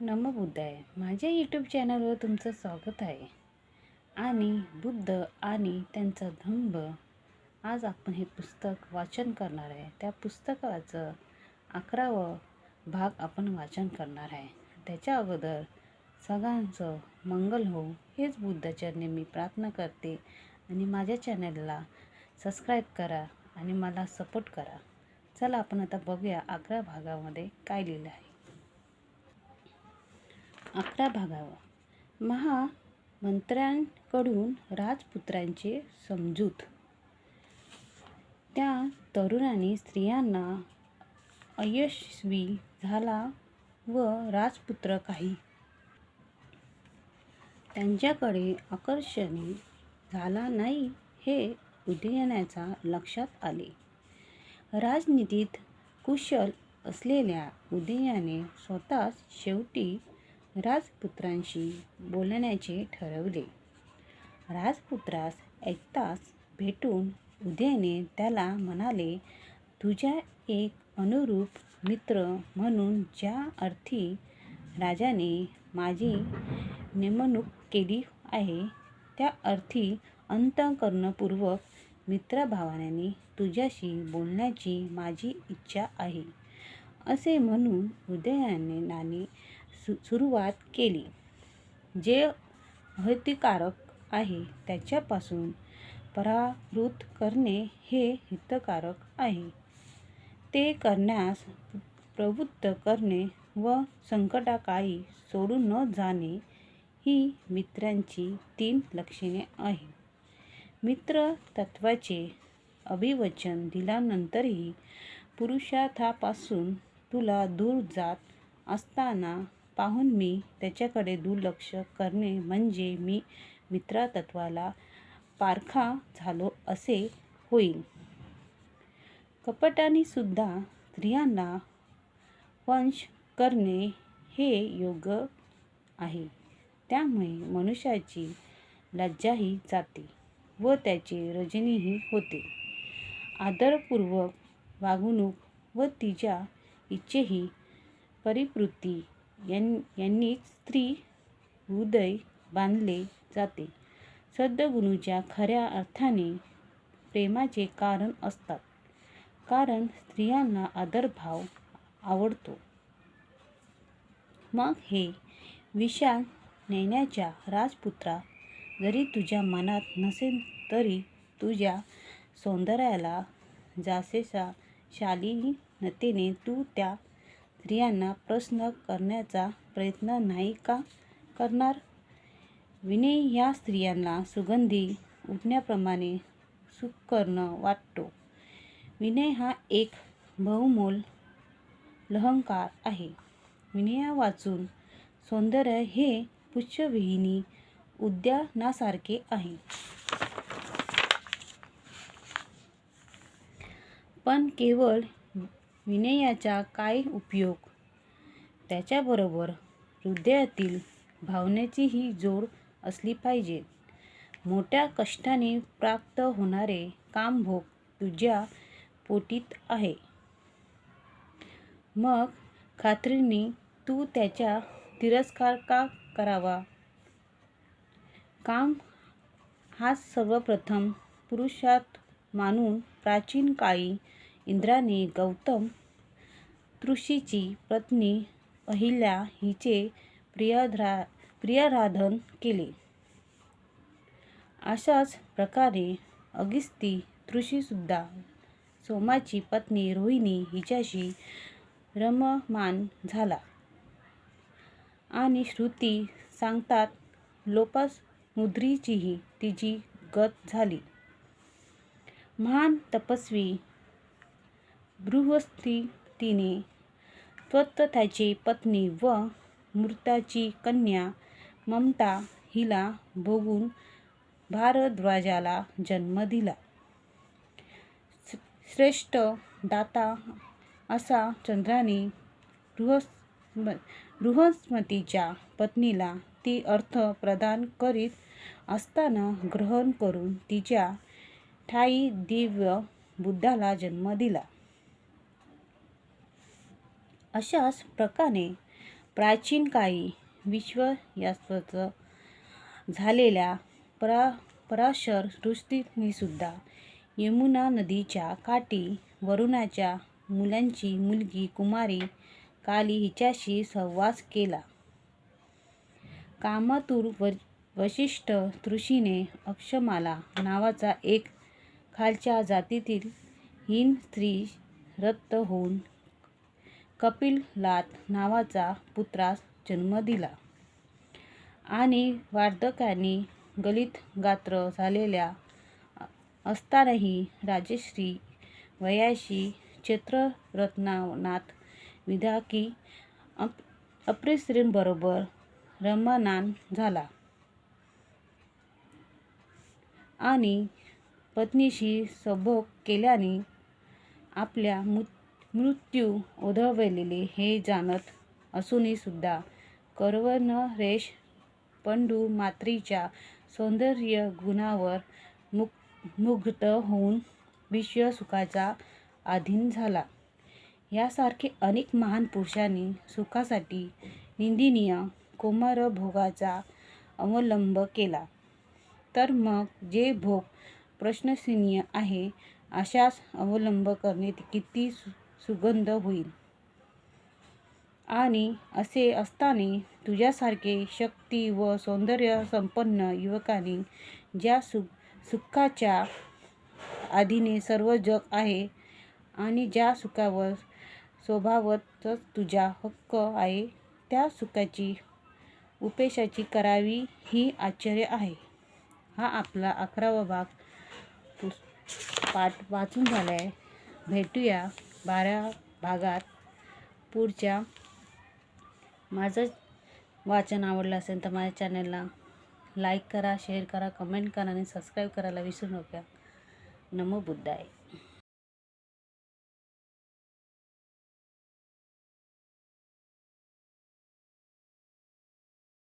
नम बुद्धाय. माझ्या यूट्यूब चॅनलवर तुमचं स्वागत आहे. आणि बुद्ध आणि त्यांचा धम्ब. आज आपण हे पुस्तक वाचन करणार आहे. त्या पुस्तकाचं अकरावं भाग आपण वाचन करणार आहे. त्याच्या अगोदर सगळ्यांचं मंगल हो हेच बुद्धाचरणी मी प्रार्थना करते. आणि माझ्या चॅनलला सबस्क्राईब करा आणि मला सपोर्ट करा. चला आपण आता बघूया अकरा भागामध्ये काय लिहिलं आहे. अकरा भागावा. महामंत्र्यांकडून राजपुत्रांचे समजूत. त्या तरुणांनी स्त्रियांना अयशस्वी झाला व राजपुत्र काही. त्यांच्याकडे आकर्षणी झाला नाही हे उदयनाच्या लक्षात आले. राजनीतीत कुशल असलेल्या उदयाने स्वतःच शेवटी राजपुत्रांशी बोलण्याचे ठरवले. राजपुत्रास ऐकताच भेटून उदयने त्याला म्हणाले तुझ्या एक अनुरूप मित्र म्हणून ज्या अर्थी राजाने माझी नेमणूक केली आहे त्या अर्थी अंतःकरणपूर्वक मित्रभावाने तुझ्याशी बोलण्याची माझी इच्छा आहे. असे म्हणून उदयाने नाणे सु सुरुवात केली. जे अहितकारक आहे त्याच्यापासून परावृत करणे हे हितकारक आहे. ते करण्यास प्रवृत्त करणे व संकटाकाळी सोडून न जाणे ही मित्रांची तीन लक्षणे आहेत. मित्र तत्वाचे अभिवचन दिल्यानंतरही पुरुषार्थापासून तुला दूर जात असताना पाहून मी त्याच्याकडे दुर्लक्ष करणे म्हणजे मी मित्रातत्वाला पारखा झालो असे होईल. कपटाने सुद्धा स्त्रियांना वंश करणे हे योग्य आहे. त्यामुळे मनुष्याची लज्जाही जाते व त्याचे रजनीही होते. आदरपूर्वक वागणूक व तिच्या इच्छेही परिपूर्ती यां यांनीच स्त्री हृदय बांधले जाते. सद्गुणूच्या खऱ्या अर्थाने प्रेमाचे कारण असतात. कारण स्त्रियांना आदरभाव आवडतो. मग हे विशाल नेण्याच्या राजपुत्रा जरी तुझ्या मनात नसेल तरी तुझ्या सौंदर्याला जासेसा शालीनतेने तू त्या स्त्रियांना प्रश्न करण्याचा प्रयत्न नाही का करणार? विनय ह्या स्त्रियांना सुगंधी उठण्याप्रमाणे सुकर्ण वाटतो. विनय हा एक बहुमोल लहंकार आहे. विनया वाचून सौंदर्य हे पुष्यविहिनी उद्यानासारखे आहे. पण केवळ विनयाचा काय उपयोग? त्याच्याबरोबर हृदयातील भावनेचीही जोड असली पाहिजे. मोठ्या कष्टाने प्राप्त होणारे कामभोग तुझ्या पोटीत आहे. मग खात्रीने तू त्याचा तिरस्कार का करावा? काम हा सर्वप्रथम पुरुषात मानून प्राचीन काळी इंद्राने गौतम ऋषीची पत्नी अहिल्या हिचे प्रियध्रा प्रियाराधन केले. अशाच प्रकारे अगिस्ती ऋषीसुद्धा सोमाची पत्नी रोहिणी हिच्याशी रममान झाला. आणि श्रुती सांगतात लोपासमुद्रीचीही तिची गत झाली. महान तपस्वी बृहस्पतीने त्वत्ताची पत्नी व मृताची कन्या ममता हिला भोगून भारद्वाजाला जन्म दिला. श्रेष्ठ दाता असा चंद्राने बृहस् बृहस्पतीच्या पत्नीला ती अर्थ प्रदान करीत असताना ग्रहण करून तिच्या ठाई दिव्य बुद्धाला जन्म दिला. अशाच प्रकारे प्राचीन काळी विश्वयास्त्र झालेल्या परा पराशर सृष्टीनेसुद्धा यमुना नदीच्या काठी वरुणाच्या मुलांची मुलगी कुमारी काली हिच्याशी सहवास केला. कामातूर व वशिष्ठ ऋषीने अक्षमाला नावाचा एक खालच्या जातीतील हीन स्त्री रक्त होऊन कपिललात नावाचा पुत्रास जन्म दिला. आणि वार्धक्याने गलित गात्र झालेल्या असतानाही राजश्री वयाशी चैत्ररत्नानाथ विधाकी अप अप्रिसरींबरोबर रममाण झाला. आणि पत्नीशी सभोग केल्याने आपल्या मु मृत्यू ओढवलेले हे जाणत असूनही सुद्धा कर्वनरेश पंडू मात्रीच्या सौंदर्य गुणावर मुग मुग्ध होऊन विश्वसुखाचा अधीन झाला. यासारखे अनेक महान पुरुषांनी सुखासाठी निंदिनीय कोमार भोगाचा अवलंब केला. तर मग जे भोग प्रश्नसनीय आहे अशाच अवलंब करणे किती सु सुगंध होईल. आणि असे असताना तुझ्यासारखे शक्ती व सौंदर्य संपन्न युवकाने ज्या सु सुखाच्या आधीने सर्व जग आहे आणि ज्या सुखावर स्वभावतच तुझा हक्क आहे त्या सुखाची उपेक्षाची करावी ही आश्चर्य आहे. हा आपला अकरावा भाग. पुस पाठ वाचून झाला आहे भेटूया. बारा भागात पुढच्या माझं वाचन आवडलं असेल तर माझ्या चॅनलला लाईक करा शेअर करा कमेंट करा आणि सबस्क्राईब करायला विसरू नका. नमो बुद्धाय.